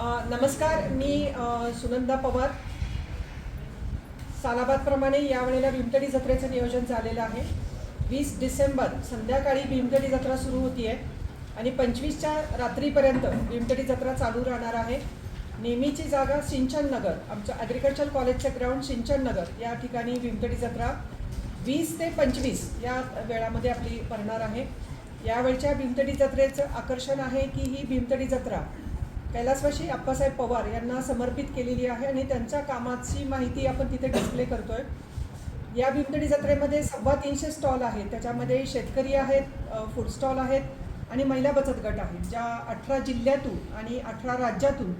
नमस्कार मी सुनंदा पवार. सालाबादप्रमाणे यावेळेला भीमतडी जत्रेचं नियोजन झालेलं आहे. वीस डिसेंबर संध्याकाळी भीमतडी जत्रा सुरू होती आहे आणि पंचवीसच्या रात्रीपर्यंत भीमतडी जत्रा चालू राहणार आहे. नेहमीची जागा सिंचन नगर आमचं ॲग्रिकल्चर कॉलेजचं ग्राउंड सिंचन नगर या ठिकाणी भीमतडी जत्रा वीस ते पंचवीस या वेळामध्ये आपली भरणार आहे. यावेळच्या भीमतडी जत्रेचं आकर्षण आहे की ही भीमतडी जत्रा कैलासवाशी अप्पासाहेब पवार यांना समर्पित केलेली आहे आणि त्यांच्या कामाची माहिती आपण तिथे डिस्प्ले करतोय. या भीमतडी जत्रेमध्ये सव्वा तीनशे स्टॉल आहेत. त्याच्यामध्ये शेतकरी आहेत फूड स्टॉल आहेत आणि महिला बचत गट आहेत. ज्या अठरा जिल्ह्यातून आणि अठरा राज्यातून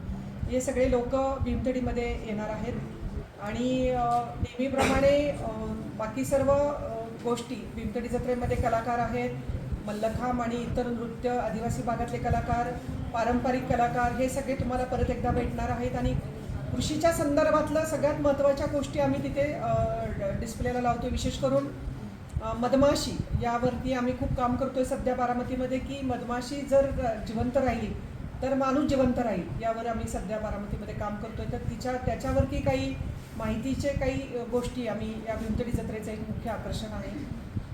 हे सगळे लोक भीमतडीमध्ये येणार आहेत. आणि नेहमीप्रमाणे बाकी सर्व गोष्टी भीमतडी जत्रेमध्ये कलाकार आहेत. मल्लखांब आणि इतर नृत्य आदिवासी भागातले कलाकार पारंपरिक कलाकार हे सगळे तुम्हाला परत एकदा भेटणार आहेत आणि कृषीच्या संदर्भातलं सगळ्यात महत्त्वाच्या गोष्टी आम्ही तिथे ड- डिस्प्लेला लावतो विशेष करून मधमाशी यावरती आम्ही खूप काम करतोय सध्या बारामतीमध्ये की मधमाशी जर जिवंत राहिली तर माणूस जिवंत राहील यावर आम्ही सध्या बारामतीमध्ये काम करतोय. तर तिच्या त्याच्यावरती काही माहितीचे काही गोष्टी आम्ही या भीमतडी जत्रेचं एक मुख्य आकर्षण आहे.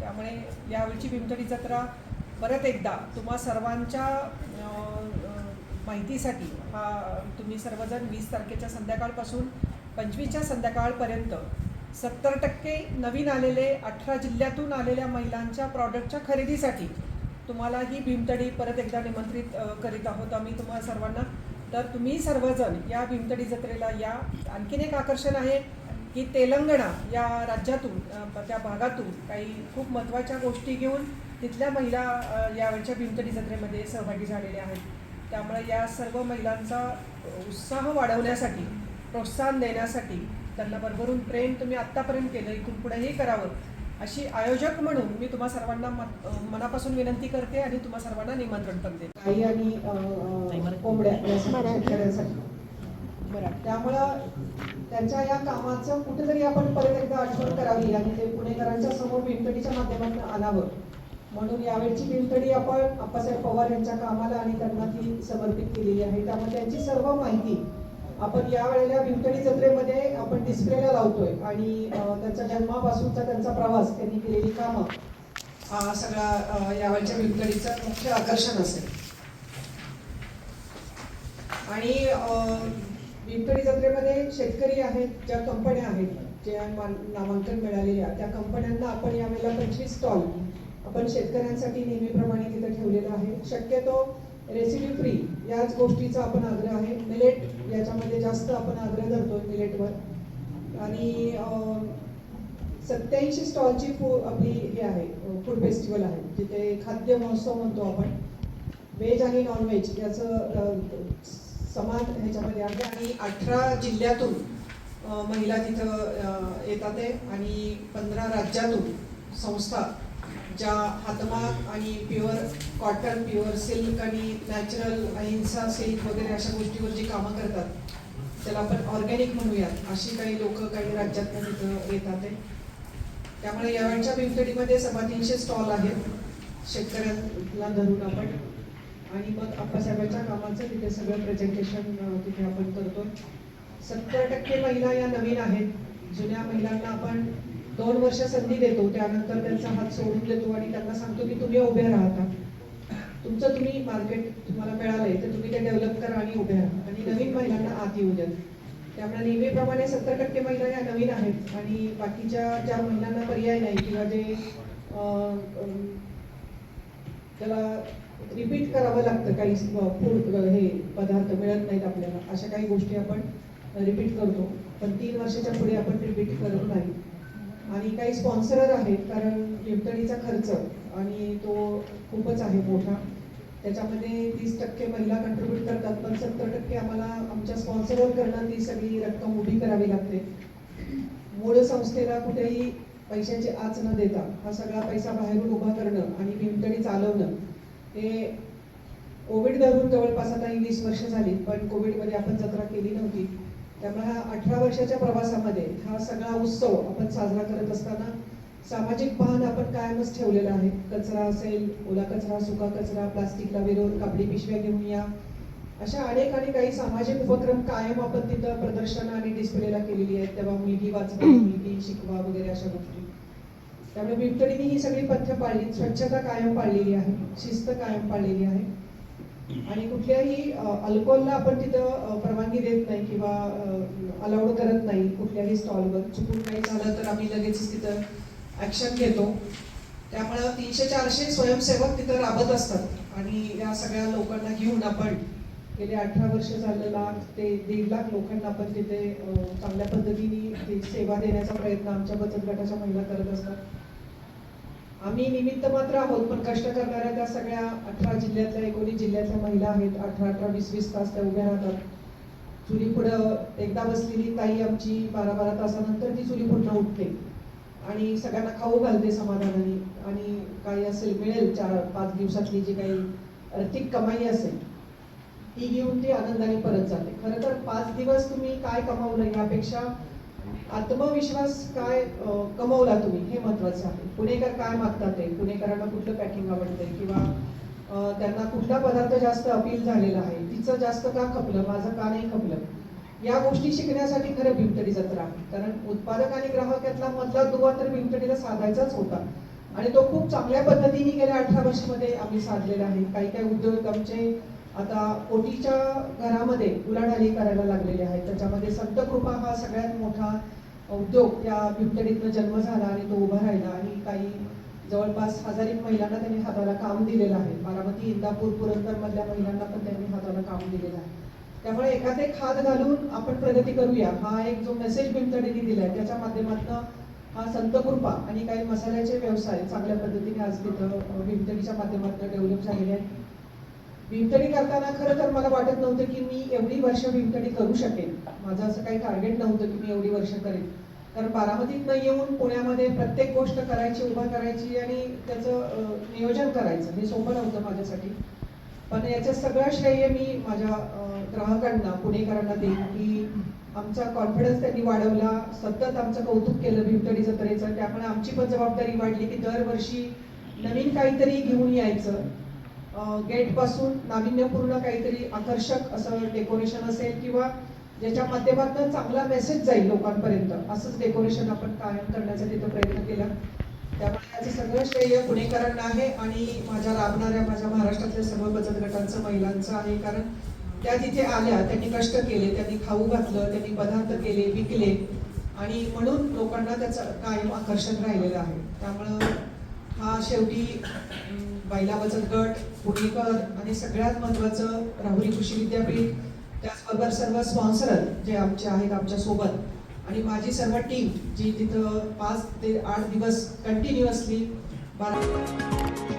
त्यामुळे यावेळची भीमतडी जत्रा परत एकदा तुम्हा सर्वांच्या माहितीसाठी हा तुम्ही सर्वजण वीस तारखेच्या संध्याकाळपासून पंचवीसच्या संध्याकाळपर्यंत सत्तर टक्के नवीन आलेले अठरा जिल्ह्यातून आलेल्या महिलांच्या प्रॉडक्टच्या खरेदीसाठी तुम्हाला ही भीमतडी परत एकदा निमंत्रित करीत आहोत आम्ही तुम्हाला सर्वांना. तर तुम्ही सर्वजण या भीमतडी जत्रेला या. आणखीन एक आकर्षण आहे की तेलंगणा या राज्यातून त्या भागातून काही खूप महत्त्वाच्या गोष्टी घेऊन तिथल्या महिला यावेळच्या भीमतडी जत्रेमध्ये सहभागी झालेल्या आहेत. त्यामुळे या सर्व महिलांचा उत्साह वाढवण्यासाठी प्रोत्साहन देण्यासाठी त्यांना भरभरून प्रेम तुम्ही आत्तापर्यंत केलं इथून पुढेही करावं अशी आयोजक म्हणून मी तुम्हा सर्वांना मनापासून विनंती करते आणि तुम्हा सर्वांना निमंत्रण पण देते. गाई आणि कोंबड्या शेतकऱ्यांसाठी. बरं. त्यामुळं त्यांच्या या कामाचं कुठेतरी आपण परत एकदा आठवण करावी आणि ते पुणेकरांच्या समोर भीमतडीच्या माध्यमातून आणावं. म्हणून यावेळची भीमतडी आपण अप्पासाहेब पवार यांच्या कामाला आणि त्यांना ती समर्पित केलेली आहे. त्यामुळे त्यांची सर्व माहिती आपण या वेळेला भीमतडी जत्रेमध्ये आपण डिस्प्लेला लावतोय आणि त्यांचा त्यांच्या जन्मापासूनचा त्यांचा प्रवास त्यांनी केलेली कामं हा सगळा यावेळच्या भीमतडीचं मुख्य आकर्षण असेल. आणि अं, जत्रेमध्ये शेतकरी आहेत ज्या कंपन्या आहेत ज्या मान- नामांकन मिळालेल्या त्या कंपन्यांना आपण यावेळेला पंचवीस स्टॉल आपण शेतकऱ्यांसाठी नेहमीप्रमाणे तिथं ठेवलेलं आहे. शक्यतो रेसिपी फ्री याच गोष्टीचा आपण आग्रह आहे. मिलेट याच्यामध्ये जास्त आपण आग्रह धरतो मिलेटवर आणि सत्याऐंशी स्टॉलची फू आपली हे आहे फूड फेस्टिवल आहे. जिथे खाद्य महोत्सव म्हणतो आपण. व्हेज आणि नॉनव्हेज याचं समान ह्याच्यामध्ये आहे. आणि अठरा जिल्ह्यातून महिला तिथं येतात आहे. आणि पंधरा राज्यातून संस्था ज्या हातमाग आणि प्युअर कॉटन प्युअर सिल्क आणि नॅचरल अहिंसा सिल्क वगैरे अशा गोष्टीवर जी कामं करतात त्याला आपण ऑर्गॅनिक म्हणूयात. अशी काही लोक काही राज्यातनं तिथं येतात आहे त्यामुळे यावेळच्या भीमतडीमध्ये सव्वा तीनशे स्टॉल आहेत शेतकऱ्यांना धरून आपण. आणि मग आप्पासाहेबांच्या कामाचं तिथे सगळं प्रेझेंटेशन तिथे आपण करतो. सत्तर टक्के महिला या नवीन आहेत. जुन्या महिलांना आपण दोन वर्ष संधी देतो त्यानंतर त्यांचा हात सोडून देतो आणि त्यांना सांगतो की तुम्ही उभे राहता. तुमचं तुम्ही मार्केट तुम्हाला मिळालंय तर तुम्ही ते डेव्हलप करा आणि उभे राहा. आणि नवीन महिलांना आत येऊ द्या. त्यामुळे नेहमीप्रमाणे सत्तर टक्के महिला या नवीन आहेत आणि बाकीच्या ज्या महिलांना पर्याय नाही किंवा जे त्याला रिपीट करावं लागतं काही फूड हे पदार्थ मिळत नाहीत आपल्याला अशा काही गोष्टी आपण रिपीट करतो. पण तीन वर्षाच्या पुढे आपण रिपीट करत नाही. आणि काही स्पॉन्सरर आहेत कारण लिमतडीचा खर्च आणि तो खूपच आहे मोठा. त्याच्यामध्ये तीस टक्के महिला कंट्रीब्यूट करतात पण सत्तर टक्के आम्हाला आमच्या स्पॉन्सरवर करणं ती सगळी रक्कम उभी करावी लागते. मूळ संस्थेला कुठेही पैशाची आच न देता हा सगळा पैसा बाहेरून उभा करणं आणि भीमतडी चालवणं हे कोविड धरून जवळपास आता ही वीस वर्ष झाली पण कोविडमध्ये आपण जत्रा केली नव्हती. त्यामुळे हा अठरा वर्षाच्या प्रवासामध्ये हा सगळा उत्सव आपण साजरा करत असताना सामाजिक भान आपण कायमच ठेवलेलं आहे. कचरा असेल ओला कचरा सुका कचरा प्लास्टिकला विरोध कापडी पिशव्या घेऊन या. अशा अनेक आणि काही सामाजिक उपक्रम कायम आपण तिथं प्रदर्शन आणि डिस्प्लेला केलेली आहेत. तेव्हा मुलगी वाचवा मुलगी शिकवा वगैरे अशा गोष्टी. त्यामुळे बिबटडीने ही सगळी पथ्य पाळली स्वच्छता कायम पाळलेली आहे शिस्त कायम पाळलेली आहे. आणि कुठल्याही अल्कोहोलला आपण तिथं परवानगी देत नाही किंवा अलाउड करत नाही कुठल्याही स्टॉलवर. चुकून काही झालं तर आम्ही लगेच तिथं ॲक्शन घेतो. त्यामुळं तीनशे चारशे स्वयंसेवक तिथं राबत असतात. आणि या सगळ्या लोकांना घेऊन आपण गेले अठरा वर्ष झालं लाख ते दीड लाख लोकांना आपण तिथे चांगल्या पद्धतीने सेवा देण्याचा प्रयत्न आमच्या बचत गटाच्या महिला करत असतात. आम्ही निमित्त मात्र आहोत पण कष्ट करणाऱ्या त्या सगळ्या अठरा जिल्ह्यातल्या एकोणीस जिल्ह्यातल्या महिला आहेत. अठरा अठरा वीस वीस तास त्या उभ्या राहतात. चुली पुढं एकदा बसलेली ताई आमची बारा बारा तासानंतर ती चुली पुढनं उठते. आणि सगळ्यांना खाऊ घालते समाधानाने. आणि काही असेल मिळेल चार पाच दिवसातली जी काही आर्थिक कमाई असेल ती घेऊन ती आनंदाने परत जाते. खरं तर पाच दिवस तुम्ही काय कमावलं यापेक्षा आत्मविश्वास काय कमवला तुम्ही? हे महत्वाचं आहे. पुणेकर काय मागतात ते? पुणेकरांना कुठलं पॅकिंग आवडतंय? किंवा त्यांना कुठला पदार्थ जास्त अपील झालेला आहे? तिचं जास्त का खपलं? माझं का नाही खपलं? या गोष्टी शिकण्यासाठी खरं भीमतडी जत्रा कारण उत्पादक आणि ग्राहक यातला मधला दुवा तर भीमतडीला साधायचाच होता. आणि तो खूप चांगल्या पद्धतीने गेल्या अठरा वर्षामध्ये आम्ही साधलेला आहे. काही काही उद्योग आमचे आता ओटीच्या घरामध्ये उलाढाली करायला लागलेले आहेत त्याच्यामध्ये संत कृपा हा सगळ्यात मोठा उद्योग त्या भिमतडीतनं जन्म झाला आणि तो उभा राहिला आणि काही जवळपास हजारिक महिलांना त्यांनी हाताला काम दिलेलं आहे. बारामती इंदापूर पुरंदरमधल्या महिलांना पण त्यांनी हाताला काम दिलेलं आहे. त्यामुळे एखादे खाद घालून आपण प्रगती करूया. हा एक जो मेसेज भिमतडीने दिलाय त्याच्या माध्यमातून हा संत कृपा आणि काही मसाल्याचे व्यवसाय चांगल्या पद्धतीने आज तिथं भिमतडीच्या माध्यमातून डेव्हलप झालेले आहेत. भीमतडी करताना खरं तर मला वाटत नव्हतं की मी एवढी वर्ष भीमतडी करू शकेन. माझं असं काही टार्गेट नव्हतं की मी एवढी वर्ष करेन. कारण न येऊन पुण्यामध्ये प्रत्येक गोष्ट करायची उभा करायची आणि त्याचं नियोजन करायचं. हे सोपं नव्हतं माझ्यासाठी. पण याचं सगळं श्रेय मी माझ्या ग्राहकांना पुणेकरांना देईन की आमचा कॉन्फिडन्स त्यांनी वाढवला. सतत आमचं कौतुक केलं भीमतडी जत्रेचं त्यामुळे आमची पण जबाबदारी वाढली की दरवर्षी नवीन काहीतरी घेऊन यायचं. गेटपासून नाविन्यपूर्ण काहीतरी आकर्षक असं डेकोरेशन असेल किंवा ज्याच्या माध्यमातून चांगला मेसेज जाईल लोकांपर्यंत असंच डेकोरेशन आपण कायम करण्याचा तिथं प्रयत्न केला. त्यामुळे याचं सगळं श्रेय पुणेकरांना आहे आणि माझ्या राबणाऱ्या माझ्या महाराष्ट्रातल्या सर्व बचत गटांचं महिलांचं आहे. कारण त्या तिथे आल्या त्यांनी कष्ट केले त्यांनी खाऊ घातलं त्यांनी पदार्थ केले विकले. आणि म्हणून लोकांना त्याचं कायम आकर्षण राहिलेलं आहे. त्यामुळं हा शेवटी बायला बचत गट पुणेकर आणि सगळ्यात महत्वाचं राहुरी कृषी विद्यापीठ. त्याचबरोबर सर्व स्पॉन्सर जे आमचे आहेत आमच्यासोबत. आणि माझी सर्व टीम जी तिथं पाच ते आठ दिवस कंटिन्युअसली बारा